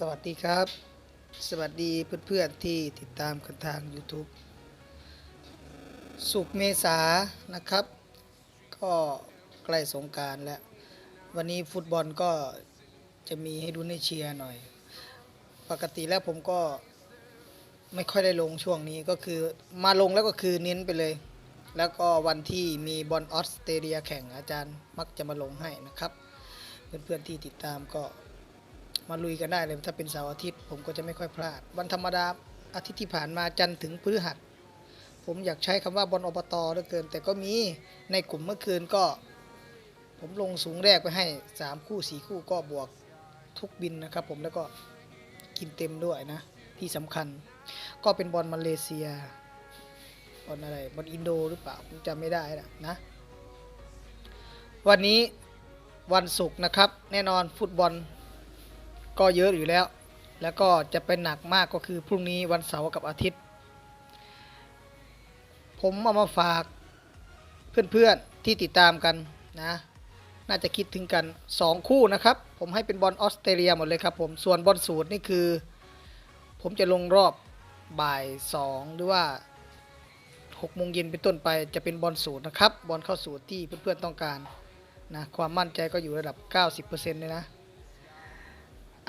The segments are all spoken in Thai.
สวัสดีครับ สวัสดีเพื่อนๆที่ติดตามกันทาง YouTube สุกเมษานะครับ ก็ใกล้สงการแล้ว วันนี้ฟุตบอลก็จะมีให้ดูในเชียร์หน่อย ปกติแล้วผมก็ไม่ค่อยได้ลงช่วงนี้ก็คือมาลงแล้วก็คือเน้นไปเลย แล้วก็วันที่มีบอลออสเตรเลียแข่งอาจารย์มักจะมาลงให้นะครับ เพื่อนๆที่ติดตามก็ มาลุยกันได้เลยถ้าเป็นเสาร์อาทิตย์ ผมก็จะไม่ค่อยพลาด วันธรรมดาอาทิตย์ที่ผ่านมาจันทร์ถึงพฤหัส ผมอยากใช้คำว่าบอลอบตเหลือเกิน แต่ก็มีในกลุ่มเมื่อคืนก็ ผมลงสูงแรกไปให้ 3 คู่ 4 คู่ก็บวกทุกบินนะครับ ผมแล้วก็กินเต็มด้วยนะ ที่สำคัญ ก็เป็นบอลมาเลเซียบอลอะไรบอลอินโดหรือเปล่าผมจำไม่ได้นะนะวันนี้วันศุกร์นะครับ แน่นอนฟุตบอล ก็เยอะอยู่แล้ว แล้วก็จะเป็นหนักมากก็คือพรุ่งนี้วันเสาร์กับอาทิตย์ ผมเอามาฝากเพื่อนๆที่ติดตามกันนะ น่าจะคิดถึงกัน 2 คู่นะครับ ผมให้เป็นบอลออสเตรเลียหมดเลยครับผม ส่วนบอลสูตรนี่คือ ผมจะลงรอบบ่าย 2 หรือว่า6โมงเย็นเป็นต้นไปจะเป็นบอลสูตรนะครับ บอลเข้าสูตรที่เพื่อนๆต้องการนะความมั่นใจก็อยู่ระดับ 90%เลยนะ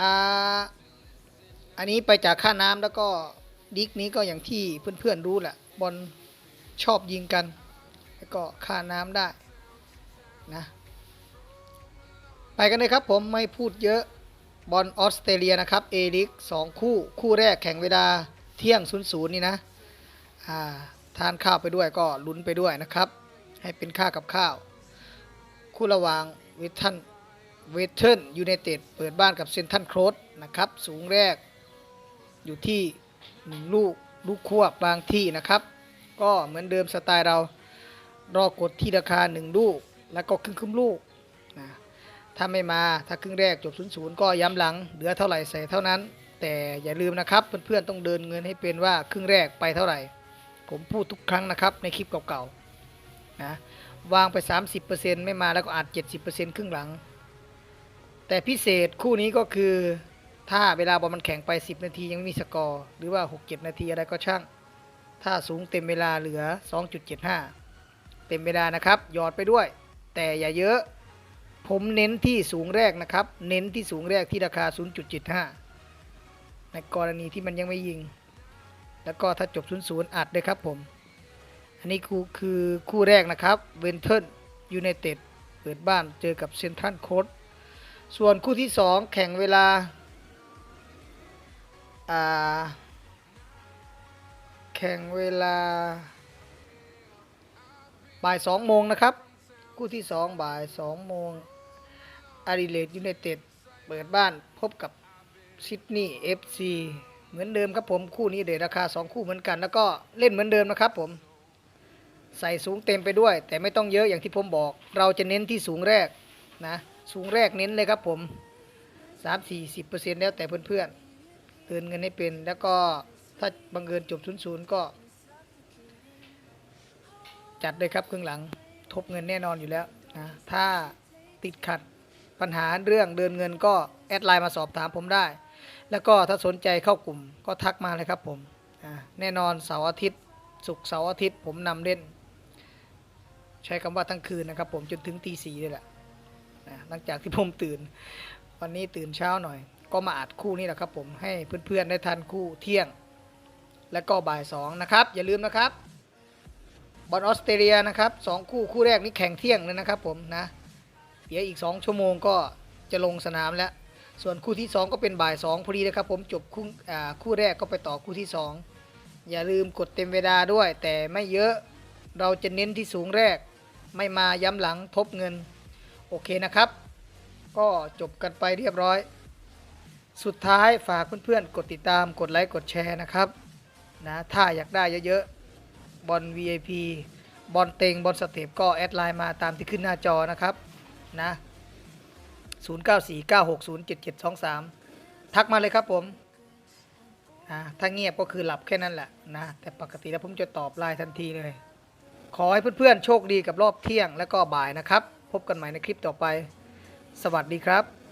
อ่าอันนี้ไปจากค่าน้ำแล้วก็ดิกนี้ก็อย่างที่เพื่อนๆรู้แหละบอลชอบยิงกัน แล้วก็ค่าน้ำได้นะไปกันเลยครับผมไม่พูดเยอะบอลออสเตรเลียนะครับเอลิกสองคู่คู่แรกแข่งเวลาเที่ยงศูนย์ศูนย์นี่นะอ่าทานข้าวไปด้วยก็ลุ้นไปด้วยนะครับ ให้เป็นค่ากับข้าว คู่ระหว่างเวทัน เวเทิร์นยูไนเต็ดเปิดบ้านกับเซนทันโครสนะครับ สูงแรกอยู่ที่1ลูกลูกควบบางที่นะครับ ก็เหมือนเดิมสไตล์เรารอกดที่ราคา 1 ลูก แล้วก็ครึ่งครึ่งลูกนะถ้าไม่มาถ้าครึ่งแรกจบ0ูนย์ก็ย้ำหลัง เหลือเท่าไหร่ใส่เท่านั้น แต่อย่าลืมนะครับเพื่อนๆต้องเดินเงินให้เป็นว่าครึ่งแรกไปเท่าไหร่ ผมพูดทุกครั้งนะครับในคลิปเก่าๆนะวางไป 30%ไม่มาแล้วก็อาจ 70%ครึ่งหลัง แต่พิเศษคู่นี้ก็คือ ถ้าเวลาบอลมันแข่งไป 10 นาทียังไม่มีสกอร์ หรือว่า 6-7 นาทีอะไรก็ช่าง ถ้าสูงเต็มเวลาเหลือ 2.75 เต็มเวลานะครับ หยอดไปด้วย แต่อย่าเยอะ ผมเน้นที่สูงแรกนะครับ เน้นที่สูงแรกที่ราคา 0.75 ในกรณีที่มันยังไม่ยิง แล้วก็ถ้าจบ 0-0 อัดเลยครับผม อันนี้คือคือคู่แรกนะครับ เวนเทิร์นยูไนเต็ดเปิดบ้านเจอกับเซนทรัลโคด ส่วนคู่ที่สองแข่งเวลาอ่าแข่งเวลาบ่ายสองโมงนะครับ คู่ที่สองบ่ายสองโมงอาริเลตยูไนเต็ดเปิดบ้านพบกับซิดนีย์เอฟซีเหมือนเดิมครับผมคู่นี้เดทราคา 2 คู่เหมือนกัน แล้วก็เล่นเหมือนเดิมนะครับผมใส่สูงเต็มไปด้วย แต่ไม่ต้องเยอะอย่างที่ผมบอก เราจะเน้นที่สูงแรกนะ สูงแรกเน้นเลยครับผม3 4 0เปอร์เซ็นต์แล้วแต่เพื่อนๆเตือนเงินให้เป็น แล้วก็ถ้าบังเอิญจบ0ูนย์ก็ จัดเลยครับครึ่งหลัง ทบเงินแน่นอนอยู่แล้วนะถ้าติดขัดปัญหาเรื่องเดินเงินก็แอดไลน์มาสอบถามผมได้ แล้วก็ถ้าสนใจเข้ากลุ่มก็ทักมาเลยครับผมแน่นอนเสาร์อาทิตย์ศุกร์เสาร์อาทิตย์ผมนำเล่น ใช้คำว่าทั้งคืนนะครับผมจนถึงตีสี่เลยแหละ นะหลังจากที่ผมตื่น วันนี้ตื่นเช้าหน่อย ก็มาอัดคู่นี้แหละครับ ผมให้เพื่อนๆได้ทันคู่เที่ยง และก็บ่ายสองนะครับอย่าลืมนะครับบอลออสเตรเลียนะครับสองคู่คู่แรกนี้แข่งเที่ยงเลยนะครับ ผมนะเดี๋ยวอีก 2 ชั่วโมงก็จะลงสนามแล้ว ส่วนคู่ที่ 2 ก็เป็นบ่าย 2พอดีนะครับ ผมจบคู่คู่แรกก็ไปต่อคู่ที่ 2 อย่าลืมกดเต็มเวลาด้วย แต่ไม่เยอะเราจะเน้นที่สูงแรก ไม่มาย้ำหลังทบเงิน โอเคนะครับ ก็จบกันไปเรียบร้อย สุดท้ายฝากเพื่อนๆ กดติดตามกดไลค์กดแชร์นะครับนะถ้าอยากได้เยอะๆบอล VIP บอลเต็งบอลสเต็ปก็แอดไลน์มาตามที่ขึ้นหน้าจอนะครับนะ0949607723 ทักมาเลยครับผมนะถ้าเงียบก็คือหลับแค่นั้นแหละนะแต่ปกติแล้วผมจะตอบไลน์ทันทีเลย ขอให้เพื่อนๆโชคดีกับรอบเที่ยงและก็บ่ายนะครับ พบกันใหม่ในคลิปต่อไป สวัสดีครับ